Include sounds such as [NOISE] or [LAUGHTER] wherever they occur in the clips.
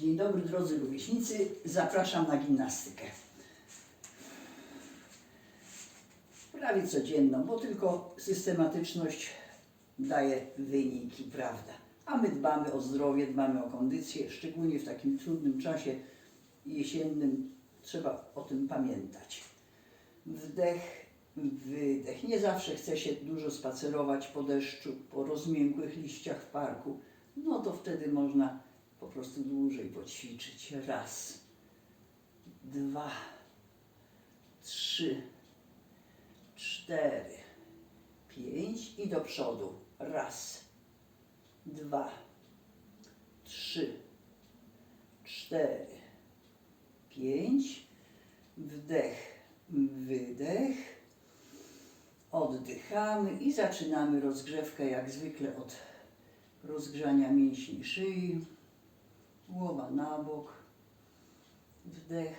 Dzień dobry drodzy rówieśnicy, zapraszam na gimnastykę. Prawie codzienną, bo tylko systematyczność daje wyniki, prawda? A my dbamy o zdrowie, dbamy o kondycję, szczególnie w takim trudnym czasie jesiennym trzeba o tym pamiętać. Wdech, wydech. Nie zawsze chce się dużo spacerować po deszczu, po rozmiękłych liściach w parku. No to wtedy można po prostu dłużej poćwiczyć. Raz, dwa, trzy, cztery, pięć i do przodu. Raz, dwa, trzy, cztery, pięć. Wdech, wydech. Oddychamy i zaczynamy rozgrzewkę jak zwykle od rozgrzania mięśni szyi. Głowa na bok. Wdech,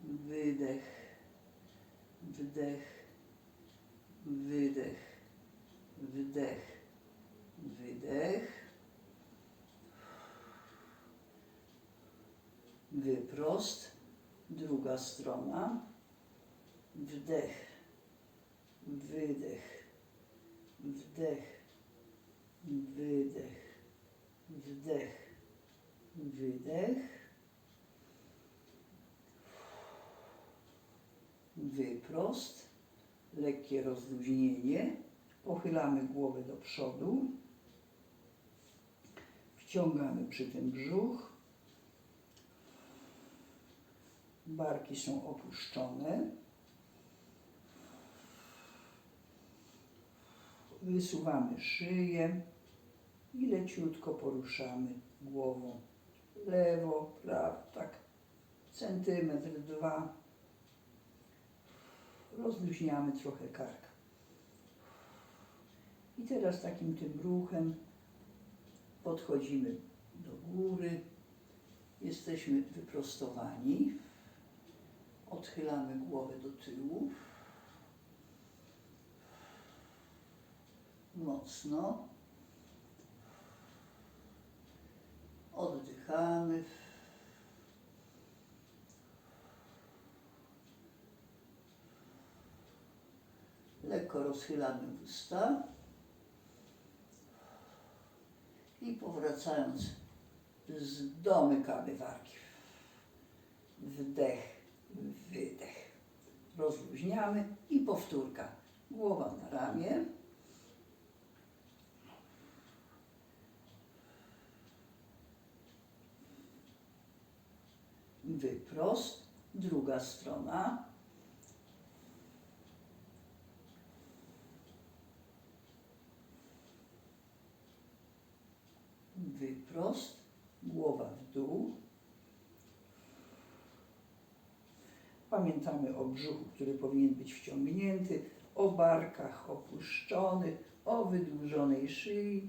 wydech, wdech, wydech, wdech, wydech. Wyprost, druga strona. Wdech, wydech, wdech, wydech, wdech, wydech. Wyprost, lekkie rozluźnienie. Pochylamy głowę do przodu. Wciągamy przy tym brzuch. Barki są opuszczone. Wysuwamy szyję i leciutko poruszamy głową. Lewo, prawo, tak centymetr, dwa. Rozluźniamy trochę kark. I teraz takim tym ruchem podchodzimy do góry. Jesteśmy wyprostowani. Odchylamy głowę do tyłu. Mocno. Oddychamy. Lekko rozchylamy usta. I powracając, z- domykamy wargi. Wdech, wydech. Rozluźniamy i powtórka. Głowa na ramię. Wyprost, druga strona. Wyprost, głowa w dół. Pamiętamy o brzuchu, który powinien być wciągnięty, o barkach opuszczony, o wydłużonej szyi.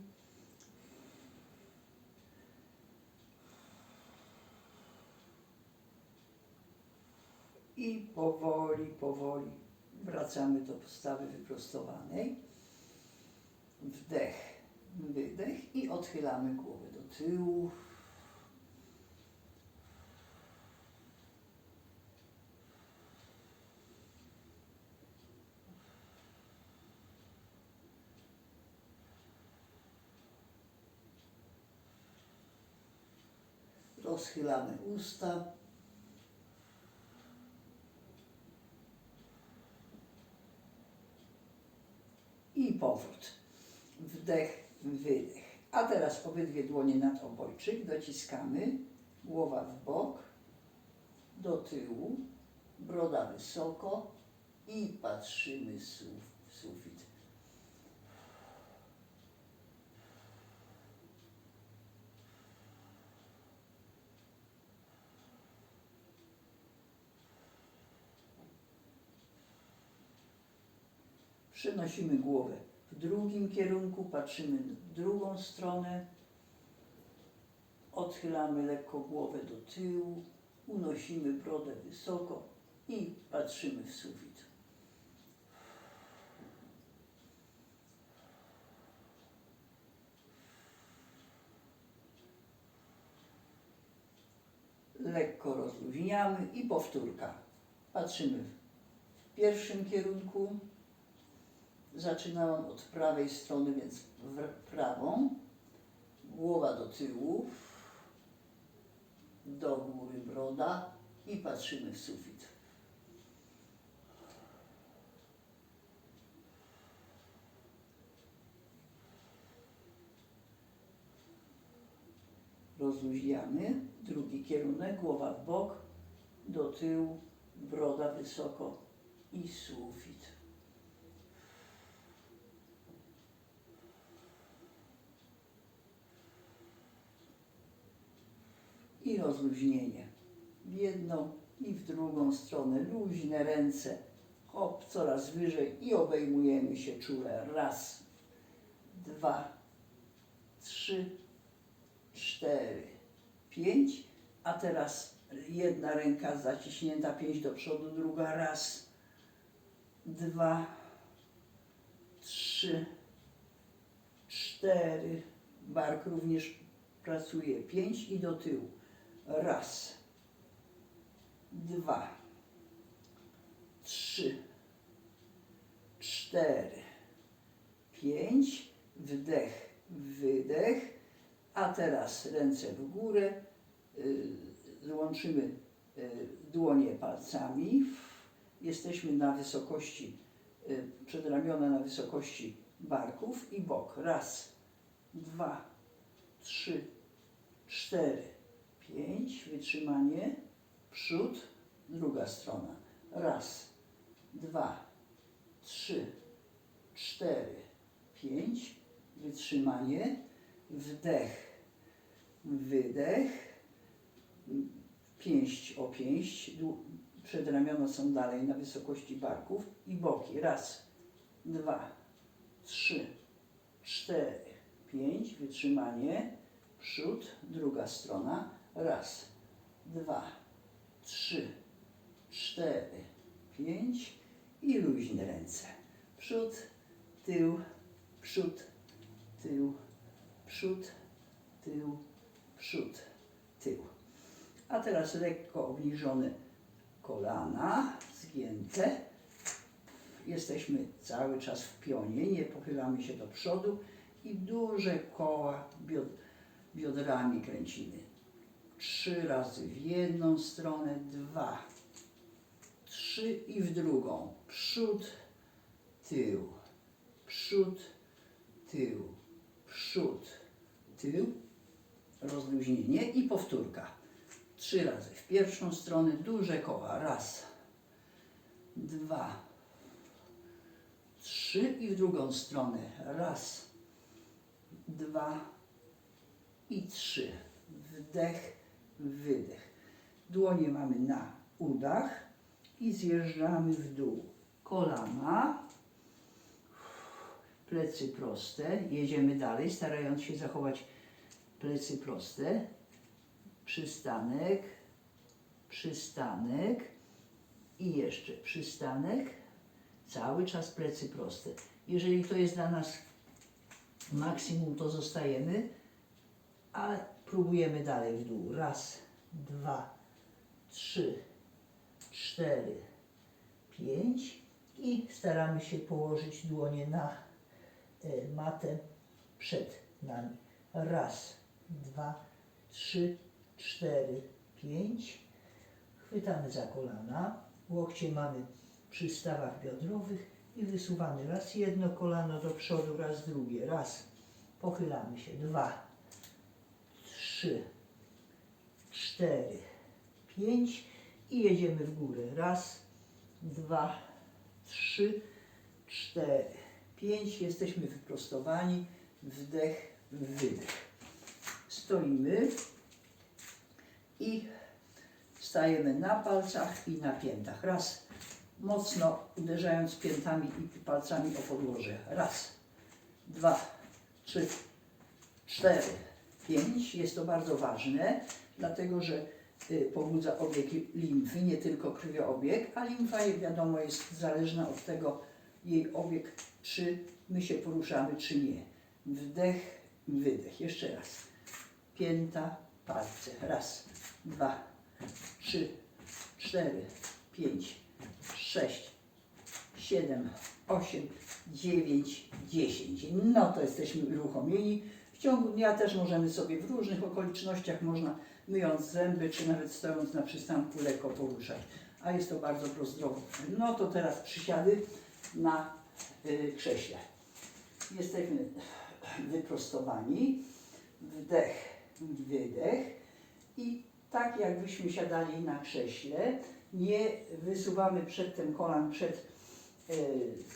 I powoli, powoli wracamy do postawy wyprostowanej. Wdech, wydech i odchylamy głowę do tyłu. Rozchylamy usta. I powrót. Wdech, wydech. A teraz obydwie dłonie nad obojczyk. Dociskamy. Głowa w bok. Do tyłu. Broda wysoko. I patrzymy w sufit. Przenosimy głowę w drugim kierunku, patrzymy w drugą stronę, odchylamy lekko głowę do tyłu, unosimy brodę wysoko i patrzymy w sufit. lekko rozluźniamy i powtórka. Patrzymy w pierwszym kierunku. Zaczynałam od prawej strony, więc prawą. Głowa do tyłu, do góry broda i patrzymy w sufit. Rozluźniamy. Drugi kierunek, głowa w bok, do tyłu, broda wysoko i sufit. I rozluźnienie. W jedną i w drugą stronę. Luźne ręce. Hop, coraz wyżej i obejmujemy się czule. Raz, dwa, trzy, cztery, pięć. A teraz jedna ręka zaciśnięta, pięć do przodu, druga raz, dwa, trzy, cztery. Bark również pracuje. Pięć i do tyłu. Raz, dwa, trzy, cztery, pięć. Wdech, wydech. A teraz ręce w górę. y, Złączymy y, dłonie palcami. Jesteśmy na wysokości y, przedramiona na wysokości barków i bok. Raz, dwa, trzy, cztery, pięć. Wytrzymanie. Przód, druga strona. Raz, dwa, trzy, cztery, pięć. Wytrzymanie. Wdech, wydech. Pięść o pięść. Przedramiona są dalej na wysokości barków i boki. Raz, dwa, trzy, cztery, pięć. Wytrzymanie. Przód, druga strona. Raz, dwa, trzy, cztery, pięć i luźne ręce. Przód, tył, przód, tył, przód, tył, przód, tył. A teraz lekko obniżone kolana, zgięte. Jesteśmy cały czas w pionie, nie pochylamy się do przodu i duże koła biod biodrami kręcimy. Trzy razy w jedną stronę, dwa, trzy i w drugą. Przód, tył, przód, tył, przód, tył, rozluźnienie i powtórka. Trzy razy w pierwszą stronę, duże koła. Raz, dwa, trzy i w drugą stronę. Raz, dwa i trzy. Wdech, wydech. Dłonie mamy na udach i zjeżdżamy w dół. Kolana, plecy proste. Jedziemy dalej, starając się zachować plecy proste. Przystanek, przystanek i jeszcze przystanek. Cały czas plecy proste. Jeżeli to jest dla nas maksimum, to zostajemy, a próbujemy dalej w dół. Raz, dwa, trzy, cztery, pięć i staramy się położyć dłonie na e, matę przed nami. Raz, dwa, trzy, cztery, pięć. Chwytamy za kolana, łokcie mamy przy stawach biodrowych i wysuwamy raz jedno kolano do przodu, raz drugie. Raz, pochylamy się. Dwa, trzy, cztery, pięć i jedziemy w górę. Raz, dwa, trzy, cztery, pięć. Jesteśmy wyprostowani. Wdech, wydech. Stoimy i stajemy na palcach i na piętach. Raz, mocno uderzając piętami i palcami o podłoże. Raz, dwa, trzy, cztery, pięć. Jest to bardzo ważne, dlatego że y, pobudza obieg limfy, nie tylko krwiobieg, a limfa, jak wiadomo, jest zależna od tego, jej obieg, czy my się poruszamy, czy nie. Wdech, wydech. Jeszcze raz. Pięta, palce. Raz, dwa, trzy, cztery, pięć, sześć, siedem, osiem, dziewięć, dziesięć. No to jesteśmy uruchomieni. W ciągu dnia też możemy sobie w różnych okolicznościach, można myjąc zęby, czy nawet stojąc na przystanku lekko poruszać. A jest to bardzo prozdrowo. No to teraz przysiady na y, krześle. Jesteśmy wyprostowani. Wdech, wydech. I tak jakbyśmy siadali na krześle, nie wysuwamy przedtem kolan przed y,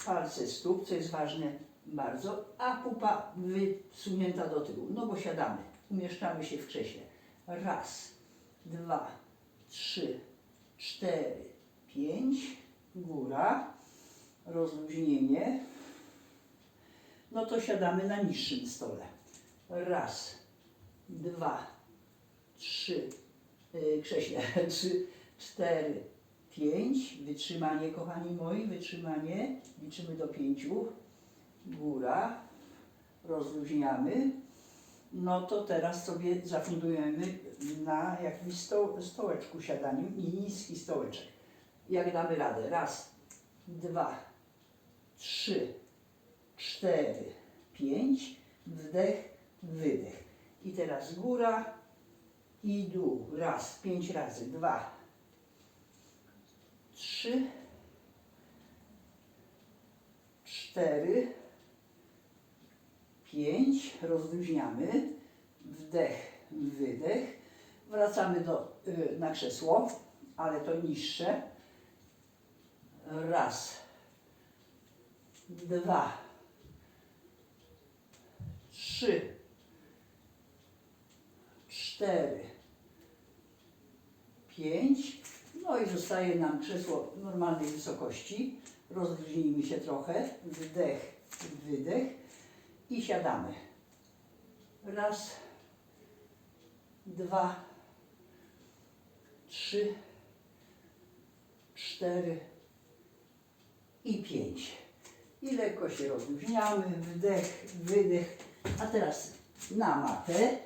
palce stóp, co jest ważne bardzo, a pupa wysunięta do tyłu, no bo siadamy, umieszczamy się w krześle. Raz, dwa, trzy, cztery, pięć, góra, rozluźnienie. No to siadamy na niższym stole. Raz, dwa, trzy, yy, krześle, [LAUGHS] trzy, cztery, pięć. Wytrzymanie, kochani moi, wytrzymanie. Liczymy do pięciu. Góra, rozluźniamy. No to teraz sobie zafundujemy na jakimś sto, stołeczku siadaniem i niski stołeczek. Jak damy radę? Raz, dwa, trzy, cztery, pięć. Wdech, wydech. I teraz góra i dół. Raz, pięć razy. Dwa, trzy, cztery, pięć. Rozluźniamy. Wdech, wydech. Wracamy do, y, na krzesło, ale to niższe. Raz, dwa, trzy, cztery, pięć. No i zostaje nam krzesło normalnej wysokości. Rozluźnijmy się trochę. Wdech, wydech i siadamy. Raz, dwa, trzy, cztery i pięć. I lekko się rozluźniamy. Wdech, wydech. A teraz na matę.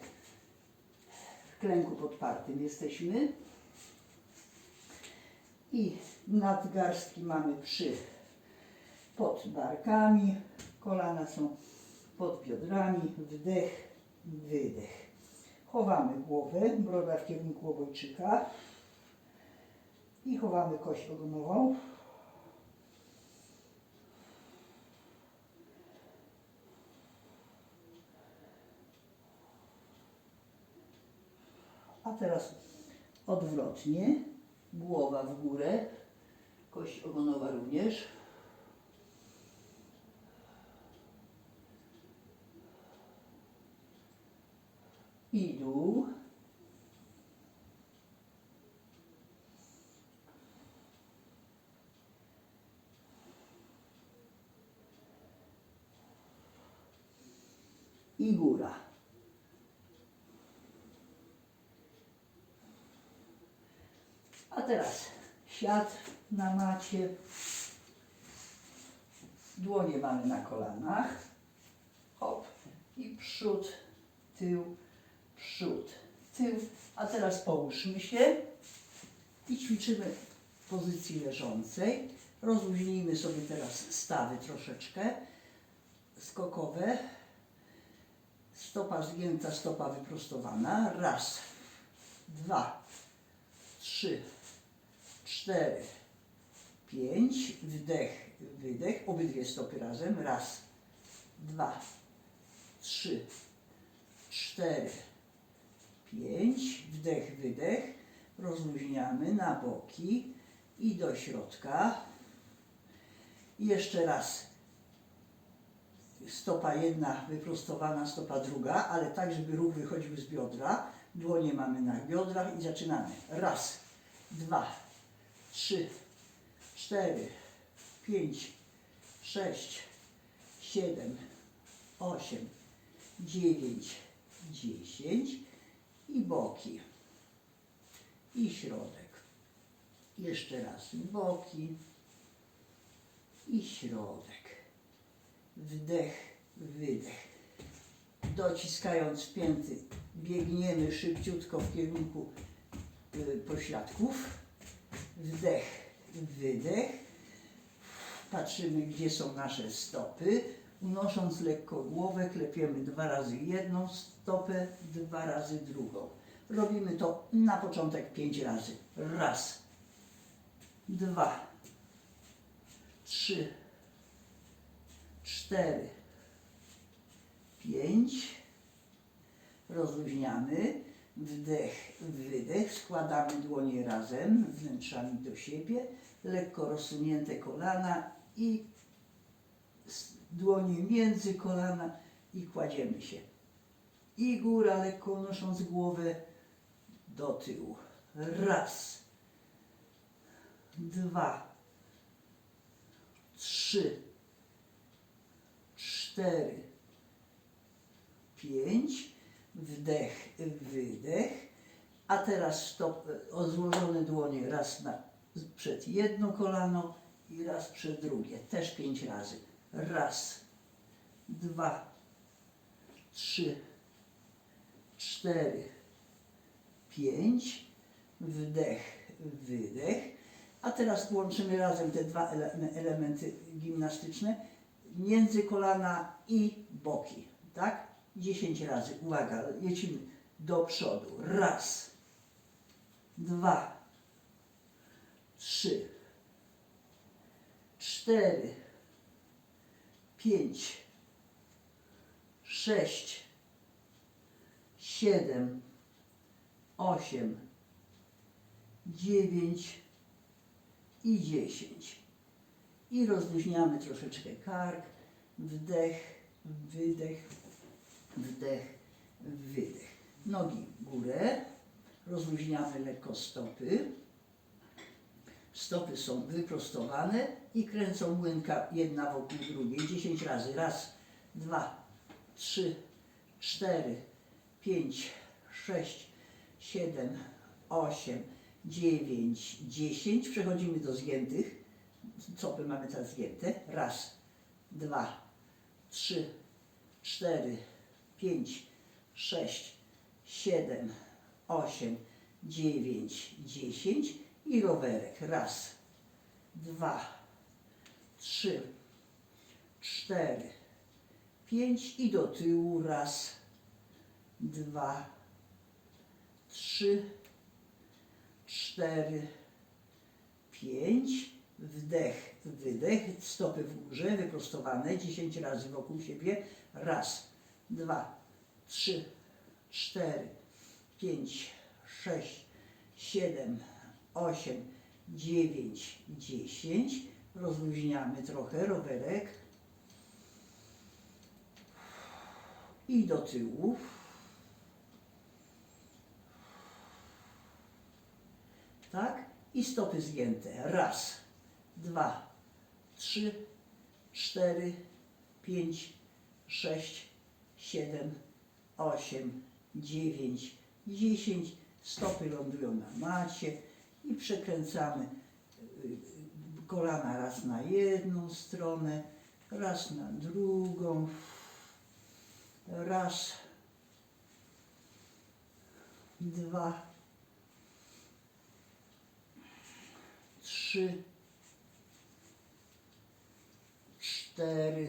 W klęku podpartym jesteśmy. I nadgarstki mamy przy pod barkami, kolana są pod biodrami, wdech, wydech. Chowamy głowę, broda w kierunku obojczyka i chowamy kość ogonową. A teraz odwrotnie, głowa w górę, kość ogonowa również. I dół. I góra. A teraz siad na macie. Dłonie mamy na kolanach. Hop. I przód, tył, przód, tył. A teraz połóżmy się i ćwiczymy w pozycji leżącej. Rozluźnijmy sobie teraz stawy troszeczkę. Skokowe. Stopa zgięta, stopa wyprostowana. Raz, dwa, trzy, cztery, pięć. Wdech, wydech. Obydwie stopy razem. Raz, dwa, trzy, cztery, pięć. Wdech, wydech. Rozluźniamy na boki i do środka. Jeszcze raz. Stopa jedna wyprostowana, stopa druga, ale tak, żeby ruch wychodził z biodra. Dłonie mamy na biodrach i zaczynamy. Raz, dwa, trzy, cztery, pięć, sześć, siedem, osiem, dziewięć, dziesięć i boki. I środek. Jeszcze raz boki i środek. Wdech, wydech. Dociskając pięty, biegniemy szybciutko w kierunku y, pośladków. Wdech, wydech. Patrzymy, gdzie są nasze stopy. Unosząc lekko głowę, klepiemy dwa razy jedną stopę, dwa razy drugą. Robimy to na początek pięć razy. Raz, dwa, trzy, cztery, pięć. Rozluźniamy. Wdech, wydech. Składamy dłonie razem, wnętrzami do siebie. Lekko rozsunięte kolana i dłonie między kolana i kładziemy się. I góra, lekko unosząc głowę do tyłu. Raz, dwa, trzy, cztery, pięć. Wdech, wydech. A teraz stop, złożone dłonie raz na, przed jedno kolano i raz przed drugie. Też pięć razy. Raz, dwa, trzy, cztery, pięć. Wdech, wydech. A teraz łączymy razem te dwa ele- elementy gimnastyczne między kolana i boki. Tak? 10 razy. Uwaga, lecimy do przodu. Raz, dwa, trzy, cztery, pięć, sześć, siedem, osiem, dziewięć i dziesięć. I rozluźniamy troszeczkę kark. Wdech, wydech, wdech, wydech. Nogi w górę. Rozluźniamy lekko stopy. Stopy są wyprostowane i kręcą młynka jedna wokół drugiej. 10 razy. Raz, dwa, trzy, cztery, pięć, sześć, siedem, osiem, dziewięć, dziesięć. Przechodzimy do zgiętych. Stopy mamy teraz zgięte. Raz, dwa, trzy, cztery, pięć, sześć, siedem, osiem, dziewięć, dziesięć i rowerek. Raz, dwa, trzy, cztery, pięć i do tyłu. Raz, dwa, trzy, cztery, pięć. Wdech, wydech, stopy w górze, wyprostowane, 10 razy wokół siebie. Raz, dwa, trzy, cztery, pięć, sześć, siedem, osiem, dziewięć, dziesięć. Rozluźniamy trochę rowerek. I do tyłu. Tak? I stopy zgięte. Raz, dwa, trzy, cztery, pięć, sześć, siedem, osiem, dziewięć, dziesięć. Stopy lądują na macie i przekręcamy y, kolana raz na jedną stronę, raz na drugą, raz, dwa, trzy, cztery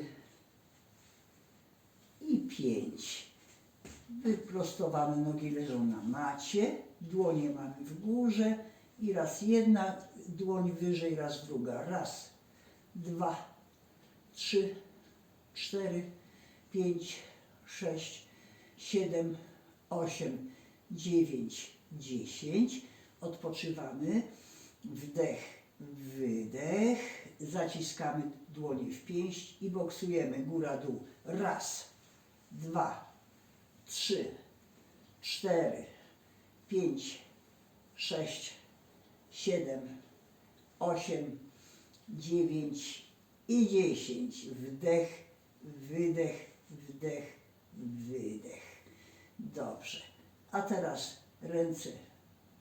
i pięć. Wyprostowane nogi leżą na macie, dłonie mamy w górze i raz jedna dłoń wyżej, raz druga. Raz, dwa, trzy, cztery, pięć, sześć, siedem, osiem, dziewięć, dziesięć. Odpoczywamy. Wdech, wydech. Zaciskamy dłonie w pięść i boksujemy góra-dół. Raz, dwa, trzy, cztery, pięć, sześć, siedem, osiem, dziewięć i dziesięć. Wdech, wydech, wdech, wydech. Dobrze. A teraz ręce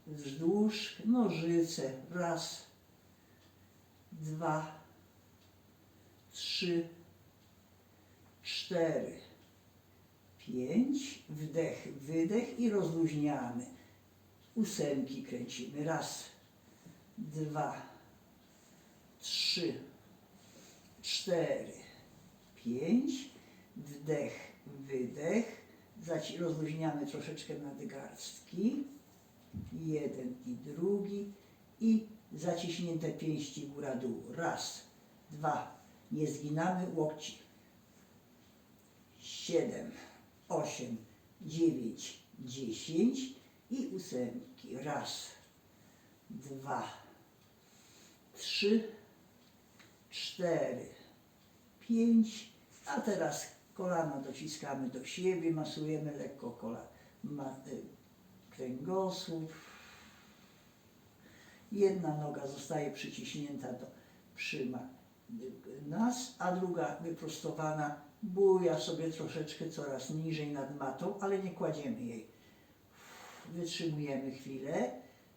wzdłuż, nożyce. Raz, dwa, trzy, cztery, pięć. Wdech, wydech i rozluźniamy. ósemki kręcimy. Raz, dwa, trzy, cztery, pięć. Wdech, wydech. Rozluźniamy troszeczkę nadgarstki. Jeden i drugi. I zaciśnięte pięści góra-dół. Raz, dwa. Nie zginamy łokci. Siedem, osiem, dziewięć, dziesięć i ósemki. Raz, dwa, trzy, cztery, pięć. A teraz kolana dociskamy do siebie, masujemy lekko kola, y, kręgosłup. Jedna noga zostaje przyciśnięta do przyma y, nas, a druga wyprostowana buja sobie troszeczkę coraz niżej nad matą, ale nie kładziemy jej. Wytrzymujemy chwilę.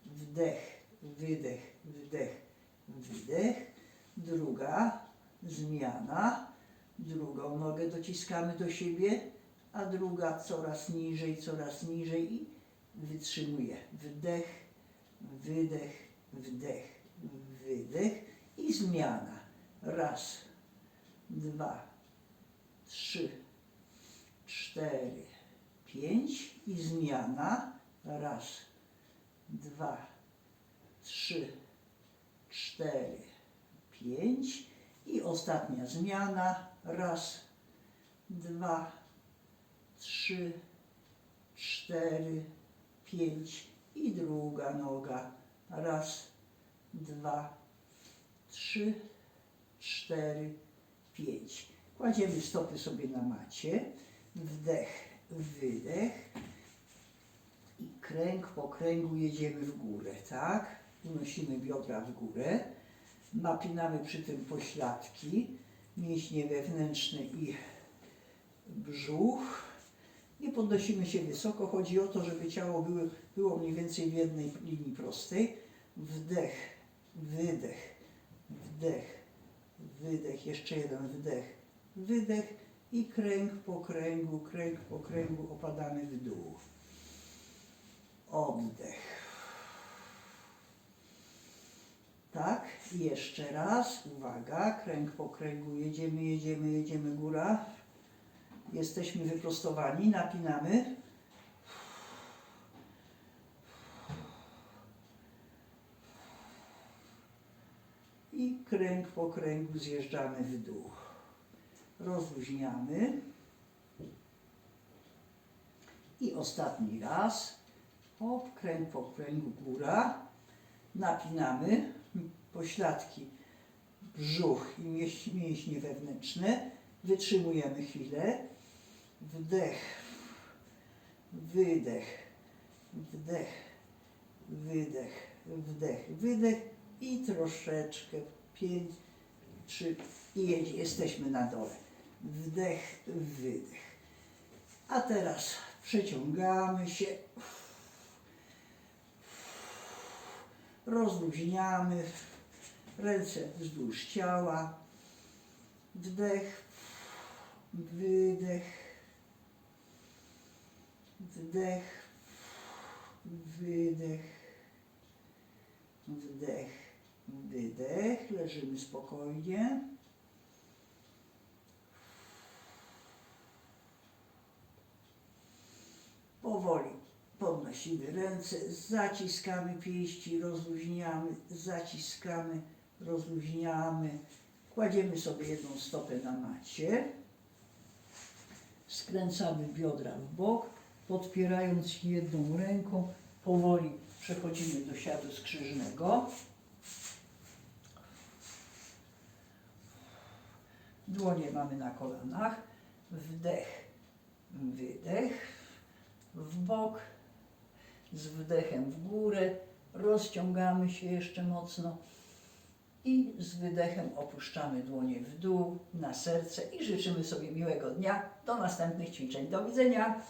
Wdech, wydech, wdech, wydech. Druga zmiana. Drugą nogę dociskamy do siebie, a druga coraz niżej, coraz niżej i wytrzymuje. Wdech, wydech, wdech, wydech i zmiana. Raz, dwa, trzy, cztery, pięć i zmiana. Raz, dwa, trzy, cztery, pięć i ostatnia zmiana. Raz, dwa, trzy, cztery, pięć i druga noga. Raz, dwa, trzy, cztery, pięć. Kładziemy stopy sobie na macie. Wdech, wydech. I kręg po kręgu jedziemy w górę, tak? Unosimy biodra w górę. Napinamy przy tym pośladki, mięśnie wewnętrzne i brzuch. Nie podnosimy się wysoko. Chodzi o to, żeby ciało było, było mniej więcej w jednej linii prostej. Wdech, wydech, wdech, wydech. Jeszcze jeden wdech, wydech i kręg po kręgu, kręg po kręgu opadamy w dół. Oddech. Tak, jeszcze raz, uwaga, kręg po kręgu, jedziemy, jedziemy, jedziemy, góra. Jesteśmy wyprostowani, napinamy. I kręg po kręgu zjeżdżamy w dół. Rozluźniamy. I ostatni raz. O, kręg po kręgu góra. Napinamy pośladki, brzuch i mięś- mięśnie wewnętrzne. Wytrzymujemy chwilę. Wdech, wydech, wdech, wydech, wdech, wydech i troszeczkę pięć, trzy i jedzie. Jesteśmy na dole. Wdech, wydech. A teraz przeciągamy się. Rozluźniamy ręce wzdłuż ciała. Wdech, wydech, wdech, wydech, wdech, wydech. Leżymy spokojnie. Powoli podnosimy ręce, zaciskamy pięści, rozluźniamy, zaciskamy, rozluźniamy. Kładziemy sobie jedną stopę na macie. Skręcamy biodra w bok, podpierając jedną ręką. Powoli przechodzimy do siadu skrzyżnego. Dłonie mamy na kolanach. Wdech, wydech. W bok, z wdechem w górę. Rozciągamy się jeszcze mocno. I z wydechem opuszczamy dłonie w dół, na serce i życzymy sobie miłego dnia. Do następnych ćwiczeń. Do widzenia.